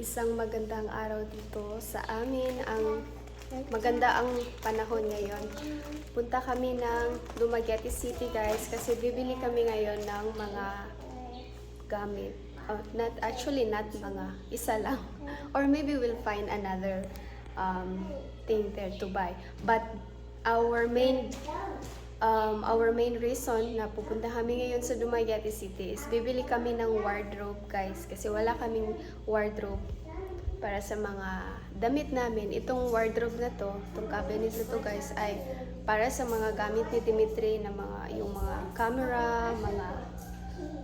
Isang magandang araw dito sa amin. Ang maganda ang panahon ngayon. Punta kami ng Dumaguete City guys kasi bibili kami ngayon ng mga gamit. Oh, not actually not mga isa lang or maybe we'll find another um, thing there to buy. But our main um, our main reason na pupunta kami ngayon sa Dumaguete City is bibili kami ng wardrobe guys kasi wala kaming wardrobe para sa mga damit namin. Itong wardrobe na to, itong cabinet na to guys ay para sa mga gamit ni Dimitri na mga yung mga camera, mga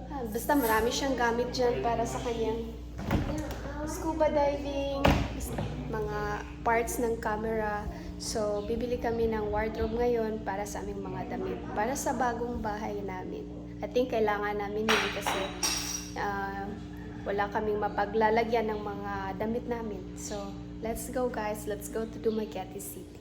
ah, basta marami siyang gamit dyan para sa kanyang scuba diving, mga parts ng camera. So, bibili kami ng wardrobe ngayon para sa aming mga damit, para sa bagong bahay namin. I think kailangan namin yun kasi ah, wala kaming mapaglalagyan ng mga damit namin. So, let's go guys. Let's go to Dumaguete City.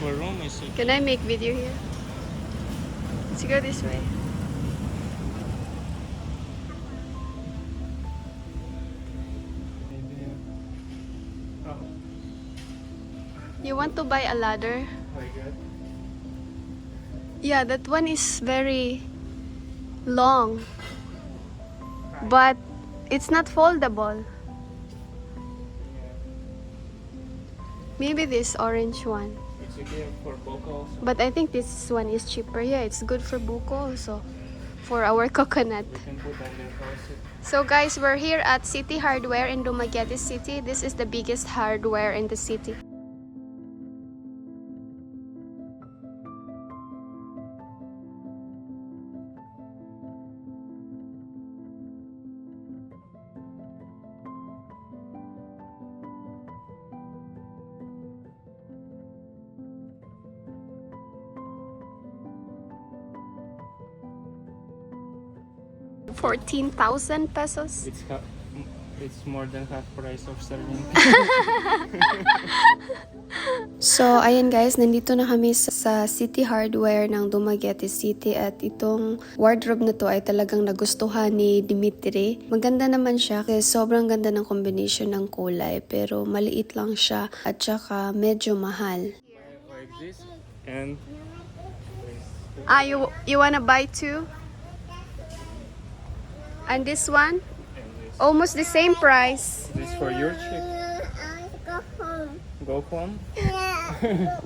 For room, I. Can I make video here? Let's go this way. Oh, You want to buy a ladder? Yeah, that one is very long. But it's not foldable. Maybe this orange one. Okay for vocals. But I think this one is cheaper. Yeah, it's good for buko also. For our coconut. We can put on the faucet. So guys, we're here at City Hardware in Dumaguete City. This is the biggest hardware in the city. Fourteen thousand pesos. It's ha- it's more than half price of Sterling. So, ayan guys, nandito na kami sa, sa City Hardware ng Dumaguete City at itong wardrobe na to ay talagang nagustuhan ni Dimitri. Maganda naman siya kasi sobrang ganda ng combination ng kulay pero maliit lang siya at saka medyo mahal. like this and Ah, you, you wanna buy two? And this one? and this. Almost the same price. This for your chick. go home. Go home. Yeah.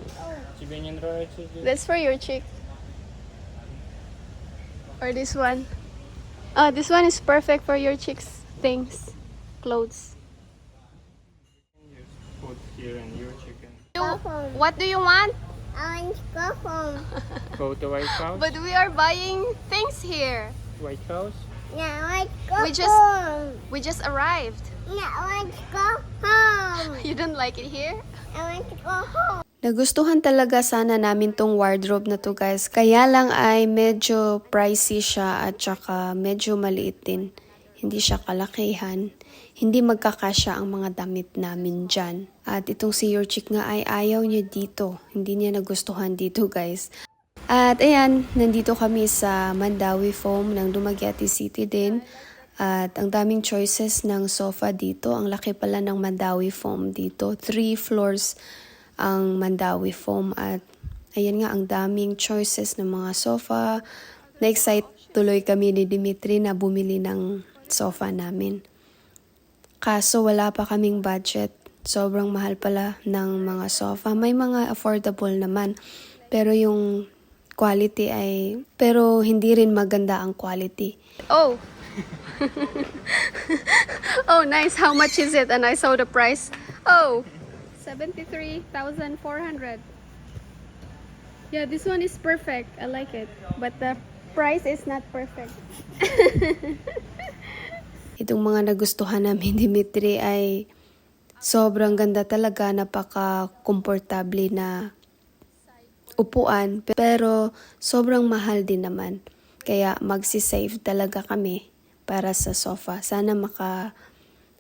Тебе не нравится здесь? That's for your chick. Or this one. Oh, this one is perfect for your chick's things. Clothes. Just put here and your chicken. You, what do you want? I want to go home. Go to White House. But we are buying things here. White House. We just- home. We just arrived. Yeah, I want to go home. You don't like it here? I want to go home. Nagustuhan talaga sana namin tong wardrobe na to guys. Kaya lang ay medyo pricey siya at saka medyo maliit din. Hindi siya kalakihan. Hindi magkakasya ang mga damit namin dyan. At itong si Your Chick nga ay ayaw niya dito. Hindi niya nagustuhan dito guys. At ayan, nandito kami sa Mandawi Foam ng Dumaguete City din. At ang daming choices ng sofa dito. Ang laki pala ng Mandawi Foam dito. Three floors ang Mandawi Foam at ayan nga ang daming choices ng mga sofa. Na-excite tuloy kami ni Dimitri na bumili ng sofa namin. Kaso wala pa kaming budget sobrang mahal pala ng mga sofa. May mga affordable naman. Pero yung quality ay, pero hindi rin maganda ang quality. Oh! oh, nice. How much is it? And I saw the price. Oh, 73,400. Yeah, this one is perfect. I like it. But the price is not perfect. Itong mga nagustuhan namin Dimitri ay sobrang ganda talaga, napaka-komportable na upuan, pero sobrang mahal din naman. Kaya magsi-save talaga kami para sa sofa. Sana maka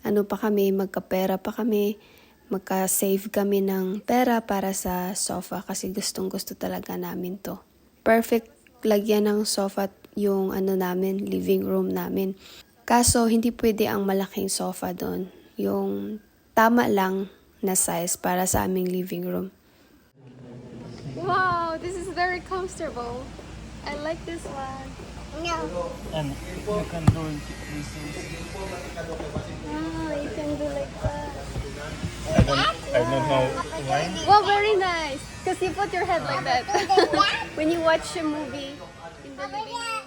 ano pa kami, magkapera pa kami, magka-save kami ng pera para sa sofa kasi gustong gusto talaga namin to. Perfect lagyan ng sofa yung ano namin, living room namin. Kaso hindi pwede ang malaking sofa doon. Yung tama lang na size para sa aming living room. Wow, this is very comfortable. I like this one. No. And you can do this. Wow, you can do like that. I don't, I don't know why. Wow, very nice. Because you put your head like that when you watch a movie in the living room.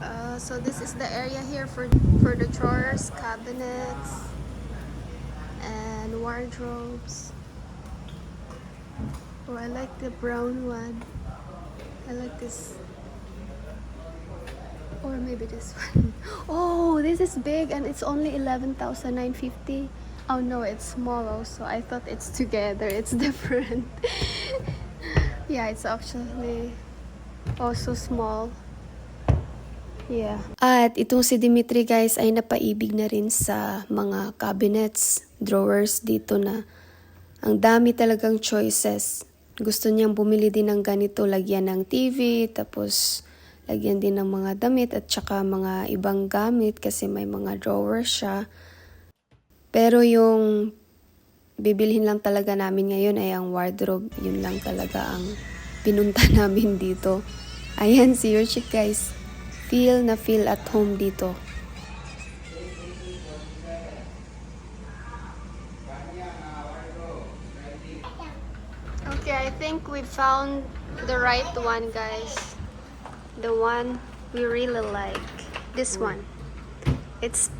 Uh, so this is the area here for for the drawers, cabinets, and wardrobes. Oh, I like the brown one. I like this. Or maybe this one. Oh, this is big and it's only 11,950. Oh no, it's small also. I thought it's together. It's different. yeah, it's actually also small. Yeah. At itong si Dimitri guys ay napaibig na rin sa mga cabinets, drawers dito na ang dami talagang choices. Gusto niyang bumili din ng ganito, lagyan ng TV, tapos lagyan din ng mga damit at saka mga ibang gamit kasi may mga drawers siya. Pero yung bibilhin lang talaga namin ngayon ay ang wardrobe. Yun lang talaga ang pinunta namin dito. Ayan si your chick guys. Feel na feel at home dito. We found the right one, guys. The one we really like. This one. It's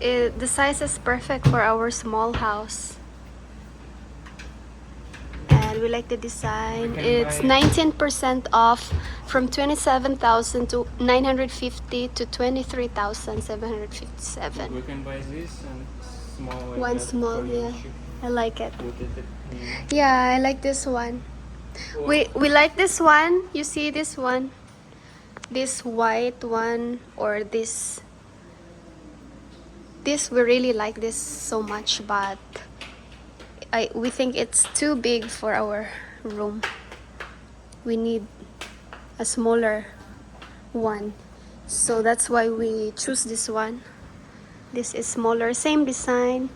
it, the size is perfect for our small house. And we like the design. It's 19% off from 27,000 to 950 to 23,757. We can buy this and small. Like One small, yeah. I like it. Put it in. Yeah, I like this one. We we like this one. You see this one? This white one or this this we really like this so much but I we think it's too big for our room. We need a smaller one. So that's why we choose this one. This is smaller, same design.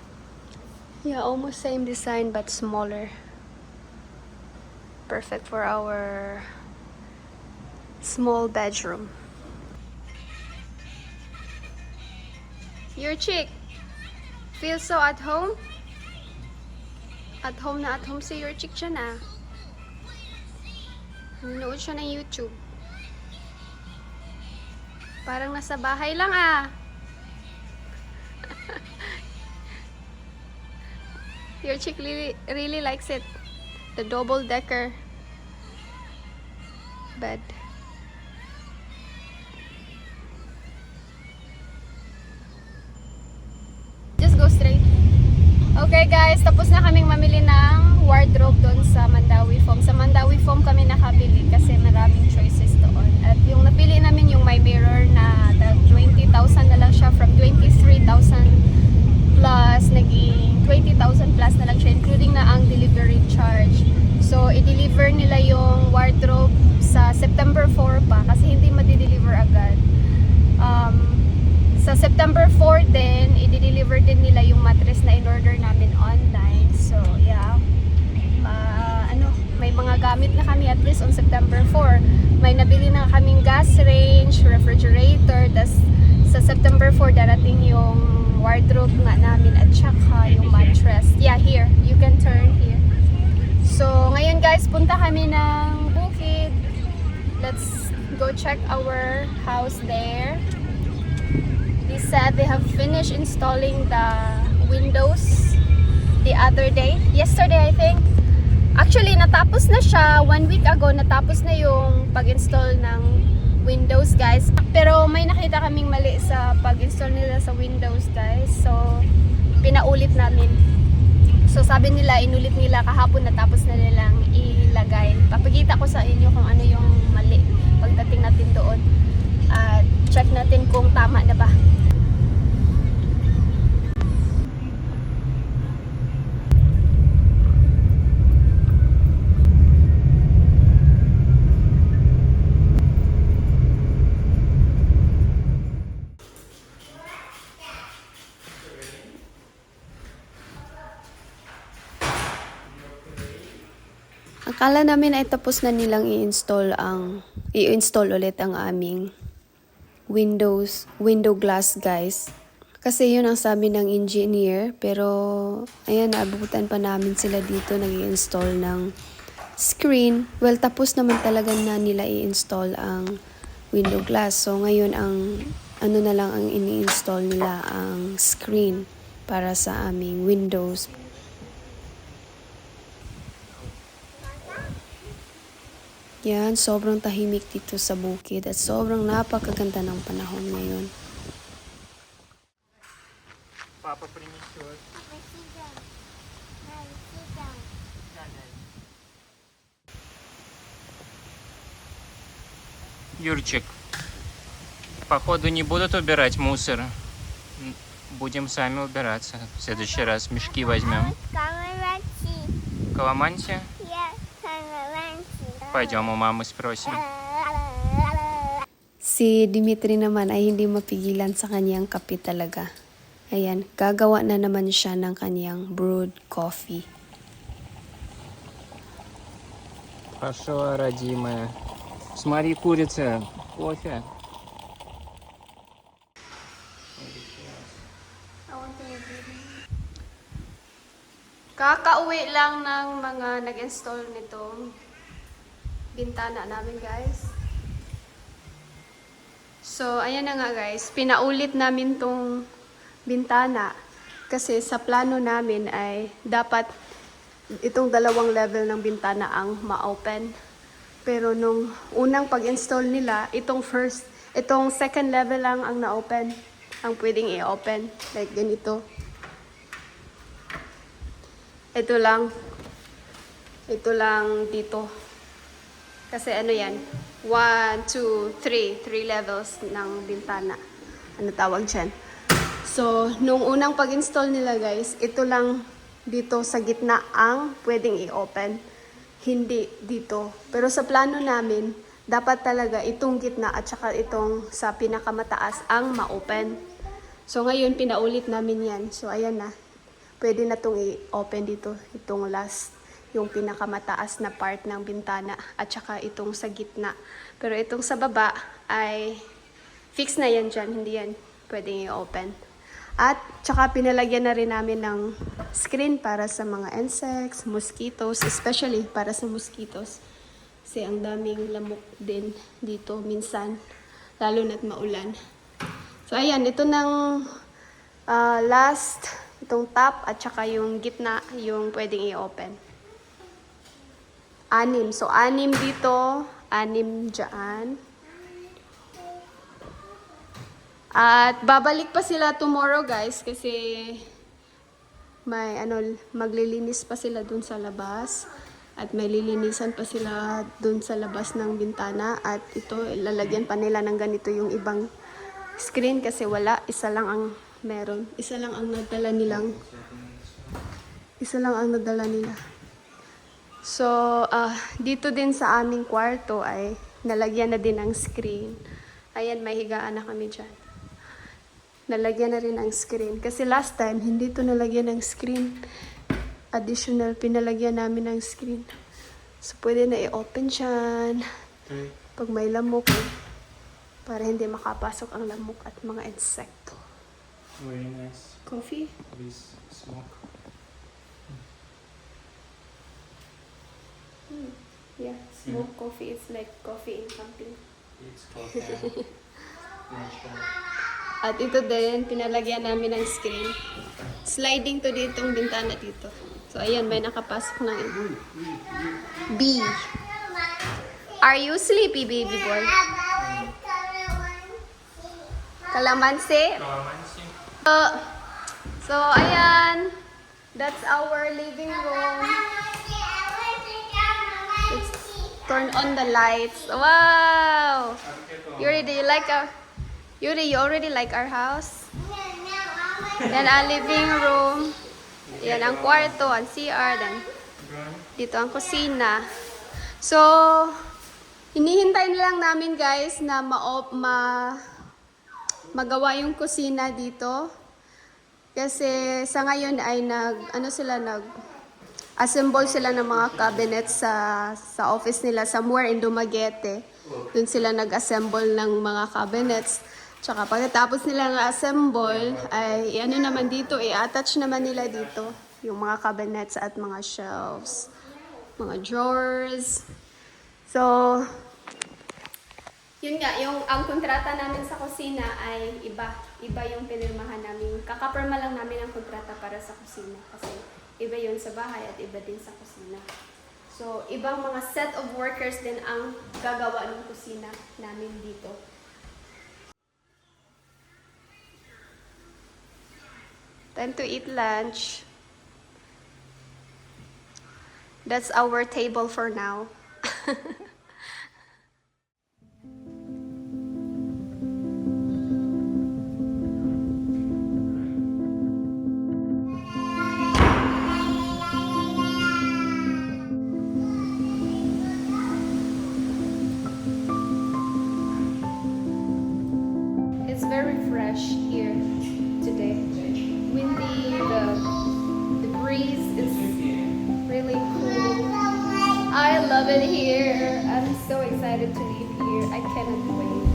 Yeah, almost same design but smaller. Perfect for our small bedroom. Your chick feels so at home? At home na at home si your chick siya na. Nanonood siya ng YouTube. Parang nasa bahay lang ah. Your chick really, really likes it. The double decker bed. Just go straight. Okay guys, tapos na kaming mamili ng wardrobe doon sa Mandawi Foam. Sa Mandawi Foam kami nakabili kasi maraming choices doon. At yung napili namin yung my mirror na the 20,000 na lang siya from 23,000 plus naging 20,000 plus na lang siya including na ang delivery charge. So i-deliver nila yung wardrobe sa September 4 pa kasi hindi ma-deliver agad. Um, sa September 4 din, i-deliver din nila yung mattress na in-order namin online. So, yeah. Ma- ano, may mga gamit na kami at least on September 4. May nabili na September 4 darating yung wardrobe nga namin at saka yung mattress. Yeah, here. You can turn here. So, ngayon guys, punta kami ng bukid. Let's go check our house there. They said they have finished installing the windows the other day. Yesterday, I think. Actually, natapos na siya. One week ago, natapos na yung pag-install ng Windows, guys. Pero may nakita kaming mali sa pag-install nila sa Windows, guys. So, pinaulit namin. So, sabi nila, inulit nila kahapon natapos na nilang ilagay. Papakita ko sa inyo kung ano yung mali pagdating natin doon. At check natin kung tama na ba. Akala namin ay tapos na nilang i-install ang i-install ulit ang aming Windows window glass guys. Kasi yun ang sabi ng engineer pero ayan naabutan pa namin sila dito nag-i-install ng screen. Well tapos naman talaga na nila i-install ang window glass. So ngayon ang ano na lang ang ini-install nila ang screen para sa aming Windows Yan, sobrang tahimik dito sa bukid at sobrang napakaganda ng panahon ngayon. Папа принесет. Юрчик, походу не будут убирать мусор. Будем сами убираться. В следующий раз мешки возьмем. Калаванчи. Каламанте? Я калаванчи. Пойдем у мамы спросим. Si Dimitri naman ay hindi mapigilan sa kanyang kape talaga. Ayan, gagawa na naman siya ng kanyang brewed coffee. Пошла, родимая. Смотри, курица. Кофе. Kakauwi lang ng mga nag-install nitong bintana namin guys. So, ayan na nga guys. Pinaulit namin tong bintana. Kasi sa plano namin ay dapat itong dalawang level ng bintana ang ma-open. Pero nung unang pag-install nila, itong first, itong second level lang ang na-open. Ang pwedeng i-open. Like ganito. Ito lang. Ito lang dito. Kasi ano yan? One, two, three. Three levels ng bintana. Ano tawag dyan? So, nung unang pag-install nila guys, ito lang dito sa gitna ang pwedeng i-open. Hindi dito. Pero sa plano namin, dapat talaga itong gitna at saka itong sa pinakamataas ang ma-open. So ngayon, pinaulit namin yan. So ayan na. Pwede na itong i-open dito. Itong last, yung pinakamataas na part ng bintana at saka itong sa gitna. Pero itong sa baba ay fix na yan dyan. Hindi yan pwedeng i-open. At tsaka pinalagyan na rin namin ng screen para sa mga insects, mosquitoes, especially para sa mosquitoes. Kasi ang daming lamok din dito minsan, lalo na't maulan. So ayan, ito ng ah, last, itong top at saka yung gitna, yung pwedeng i-open. Anim. So anim dito, anim dyan. At babalik pa sila tomorrow guys kasi may ano maglilinis pa sila dun sa labas. At may lilinisan pa sila dun sa labas ng bintana. At ito lalagyan pa nila ng ganito yung ibang screen kasi wala. Isa lang ang meron. Isa lang ang nadala nilang isa lang ang nadala nila so ah, dito din sa aming kwarto ay nalagyan na din ang screen ayan may higaan na kami dyan nalagyan na rin ang screen. Kasi last time, hindi to nalagyan ng screen. Additional, pinalagyan namin ng screen. So, pwede na i-open siyan. Pag may lamok, para hindi makapasok ang lamok at mga insekto. Very nice. Coffee? With smoke. Hmm. Yeah, smoke coffee is like coffee in camping. It's coffee. At ito din, pinalagyan namin ng screen. Sliding to ditong bintana dito. So, ayan, may nakapasok ng B. Are you sleepy, baby boy? Kalamansi? Kalamansi. So, so, ayan. That's our living room. Turn on the lights. Wow! Yuri, do you like our... Yuri, you already like our house? Yan ang living room. Yan ang kwarto, ang CR, then dito ang kusina. So, hinihintay na lang namin guys na ma, ma magawa yung kusina dito. Kasi sa ngayon ay nag, ano sila, nag, assemble sila ng mga cabinets sa, sa office nila somewhere in Dumaguete. Doon sila nag-assemble ng mga cabinets. Tsaka pagkatapos nila na-assemble, ay ano naman dito, i-attach naman nila dito yung mga cabinets at mga shelves, mga drawers. So, yun nga, yung ang kontrata namin sa kusina ay iba. Iba yung pinirmahan namin. Kakapirma lang namin ang kontrata para sa kusina. Kasi iba yun sa bahay at iba din sa kusina. So, ibang mga set of workers din ang gagawa ng kusina namin dito. Time to eat lunch. That's our table for now. love it here. I'm so excited to leave here. I cannot wait.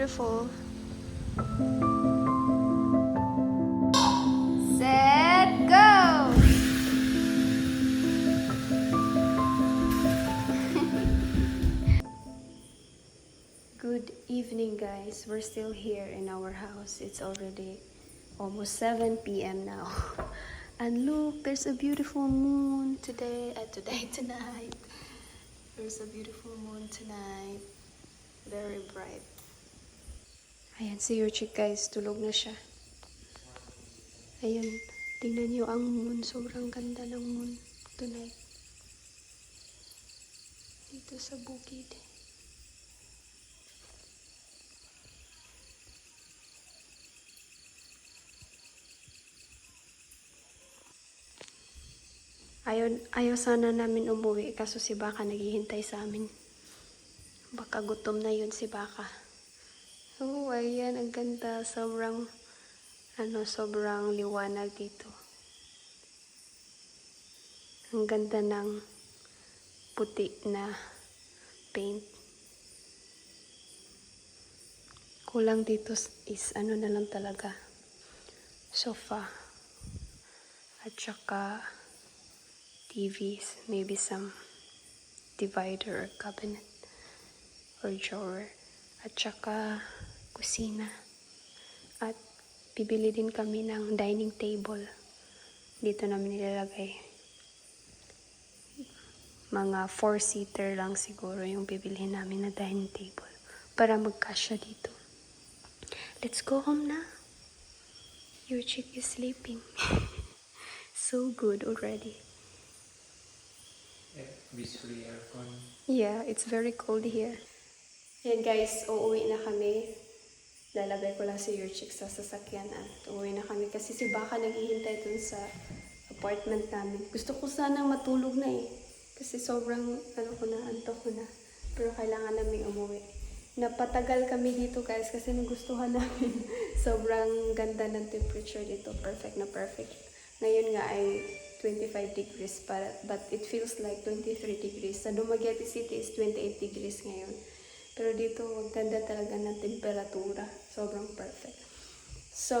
Beautiful? Set, go! Good evening, guys. We're still here in our house. It's already almost 7 p.m. now. And look, there's a beautiful moon today. Uh, today, tonight. There's a beautiful moon tonight. Very bright. Ayan, si Yurchik guys, tulog na siya. Ayan, tingnan niyo ang moon. Sobrang ganda ng moon tonight. Dito sa bukid. Ayaw, ayaw sana namin umuwi kaso si Baka naghihintay sa amin. Baka gutom na yun si Baka. Oh, ayan, ang ganda. Sobrang, ano, sobrang liwanag dito. Ang ganda ng puti na paint. Kulang dito is ano na lang talaga. Sofa. At saka TVs, maybe some divider or cabinet or drawer. At saka kusina. At bibili din kami ng dining table. Dito namin nilalagay. Mga four-seater lang siguro yung bibilhin namin na dining table para magkasya dito. Let's go home na. Your chick is sleeping. so good already. Aircon. Yeah, it's very cold here. Ayan guys, uuwi na kami. Lalagay ko lang si your chick sa sasakyan at uuwi na kami kasi si Baka naghihintay dun sa apartment namin. Gusto ko sanang matulog na eh. Kasi sobrang, ano ko na, antok ko na. Pero kailangan namin umuwi. Napatagal kami dito guys kasi nagustuhan namin. sobrang ganda ng temperature dito. Perfect na perfect. Ngayon nga ay 25 degrees but, but it feels like 23 degrees. Sa Dumaguete City is 28 degrees ngayon. Pero dito, ang ganda talaga ng temperatura. Sobrang perfect. So,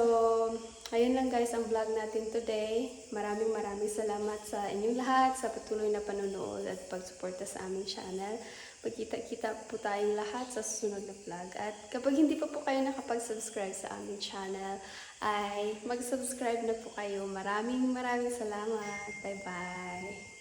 ayun lang guys ang vlog natin today. Maraming maraming salamat sa inyong lahat sa patuloy na panonood at pagsuporta sa aming channel. Magkita-kita po tayong lahat sa susunod na vlog. At kapag hindi pa po kayo nakapag-subscribe sa aming channel, ay mag-subscribe na po kayo. Maraming maraming salamat. Bye-bye.